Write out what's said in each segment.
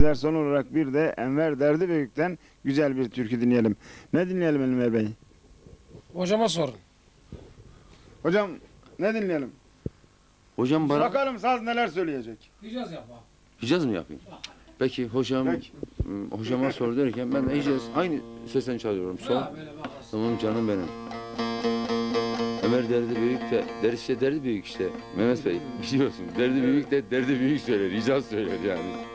Bizler son olarak bir de Enver Derdi Büyük'ten güzel bir türkü dinleyelim. Ne dinleyelim Enver Bey? Hocama sorun. Hocam ne dinleyelim? Hocam bana Bakalım saz neler söyleyecek. Hicaz yapma. Hicaz mı yapayım? Peki hocam Peki. m, hocama sor derken ben de Hicaz aynı sesten çalıyorum. Bakarsın. Tamam canım benim. Ömer derdi büyük de, der işte derdi büyük işte. Mehmet Bey biliyorsun derdi büyük de derdi büyük söyler, Hicaz söyler yani.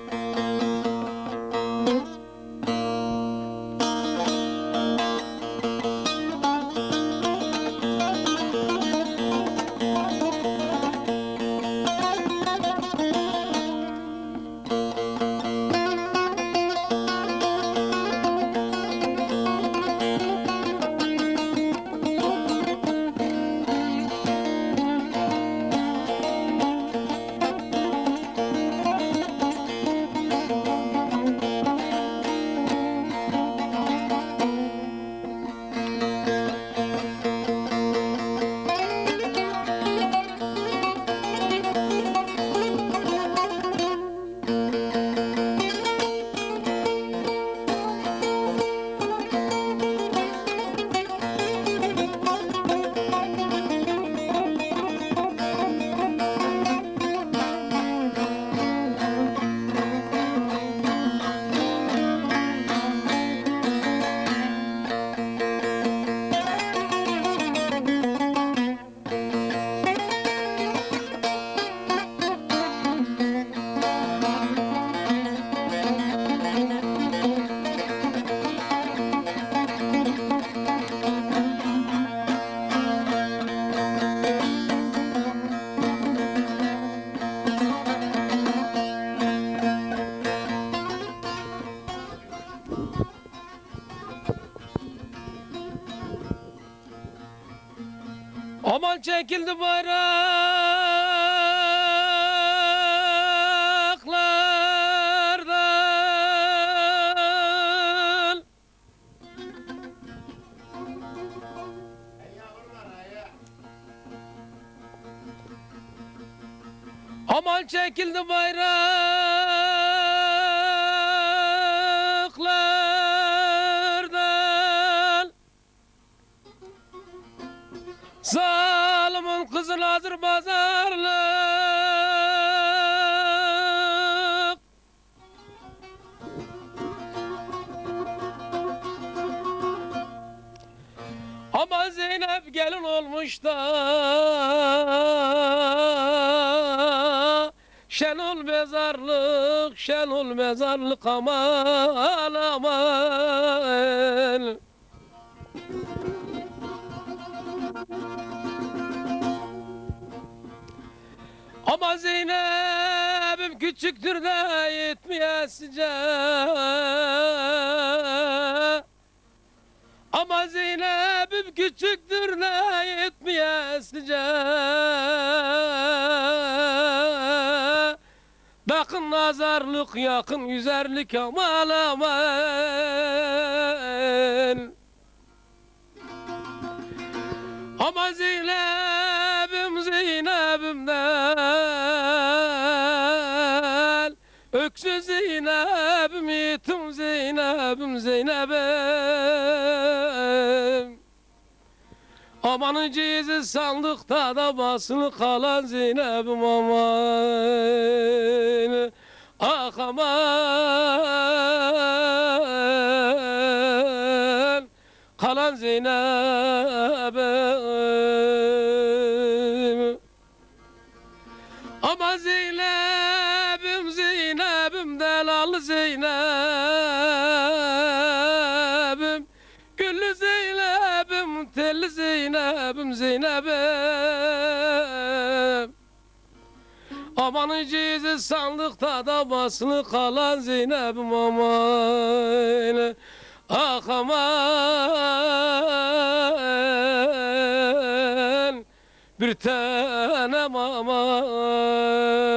Aman çekildi bayraklardan. Aman çekildi bayraklardan Zalimin kızıl hazır pazarlık. Ama Zeynep gelin olmuş da Şenol mezarlık, şenol mezarlık aman aman küçüktür de yetmeyesice Ama Zeynep'im küçüktür de yetmeyesice Bakın nazarlık yakın yüzerlik aman aman. Ama Zeynep'im Aman cizi sandıkta da basılı kalan Zeynep'im aman Ah aman kalan Zeynep'im Zeynep'im Zeynep'im. Aman cizi sandıkta da basılı kalan Zeynep'im aman. Ah aman. Bir tanem aman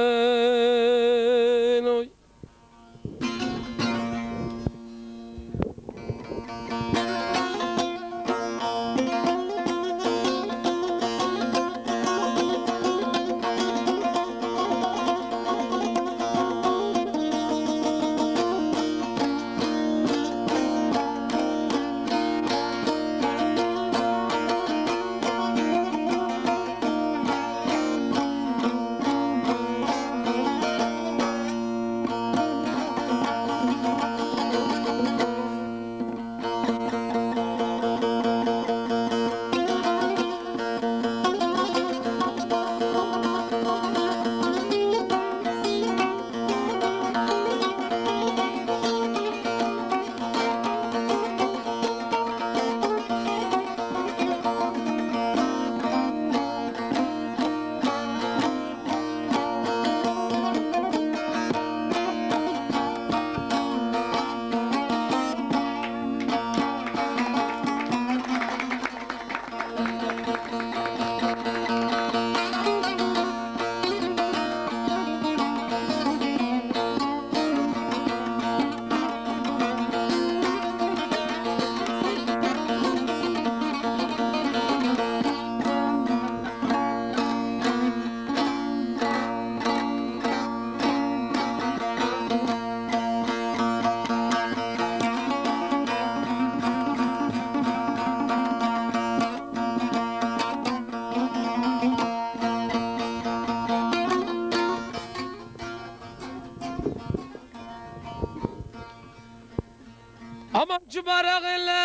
Aman çıbarak ellerinde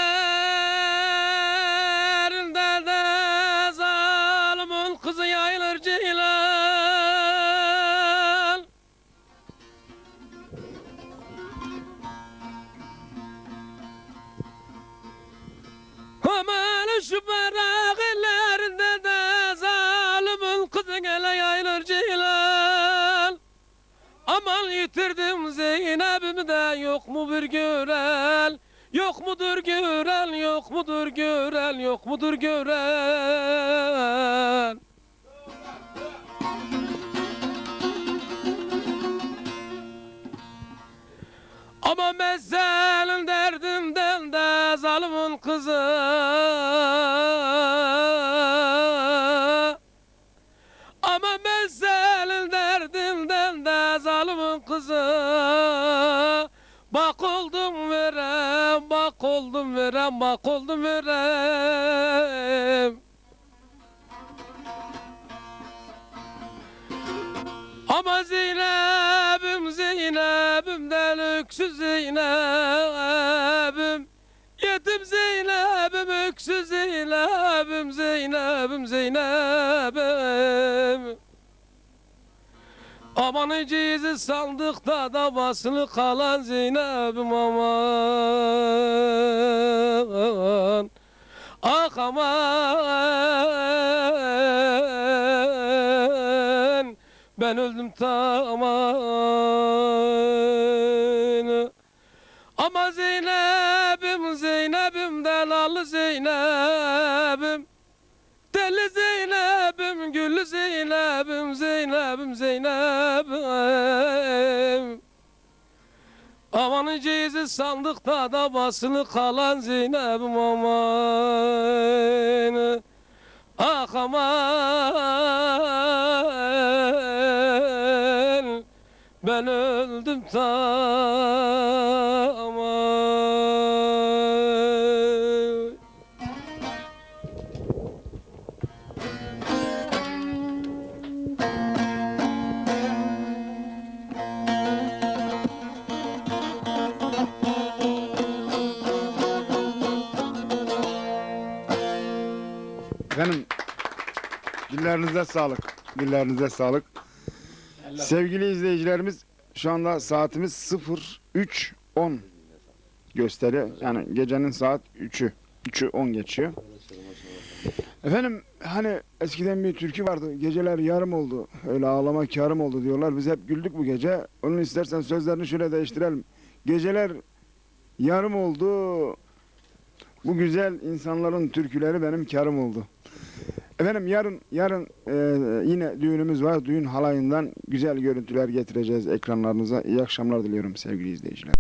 de zalimin kızı yayılır ceylan. Aman şu barak ellerinde de zalimin kızı gele yayılır ceylan. Aman yitirdim Zeynep'imi de yok mu bir gören Yok mudur gören yok mudur gören yok mudur gören? Ama meselen derdimden de zalimin kızı oldum verem, bak oldum verem. Ama Zeynep'im Zeynep'imden öksüz Zeynep'im. Yetim Zeynep'im öksüz Zeynep'im Zeynep'im Zeynep'im Aman cizi sandıkta da basılı kalan Zeynep'im aman Ah aman Ben öldüm tamam. Ama Zeynep'im Zeynep'im Zeynep'im Zeynep'im. Aman cizi sandıkta da basılı kalan Zeynep'im aman. Ah aman. Ben öldüm tamam dillerinize sağlık. Dillerinize sağlık. Sevgili izleyicilerimiz şu anda saatimiz 03.10 gösteriyor. Yani gecenin saat 3'ü. 3'ü 10 geçiyor. Efendim hani eskiden bir türkü vardı. Geceler yarım oldu. Öyle ağlamak yarım oldu diyorlar. Biz hep güldük bu gece. Onun istersen sözlerini şöyle değiştirelim. Geceler yarım oldu. Bu güzel insanların türküleri benim karım oldu. Efendim yarın yarın e, yine düğünümüz var. Düğün halayından güzel görüntüler getireceğiz ekranlarınıza. İyi akşamlar diliyorum sevgili izleyiciler.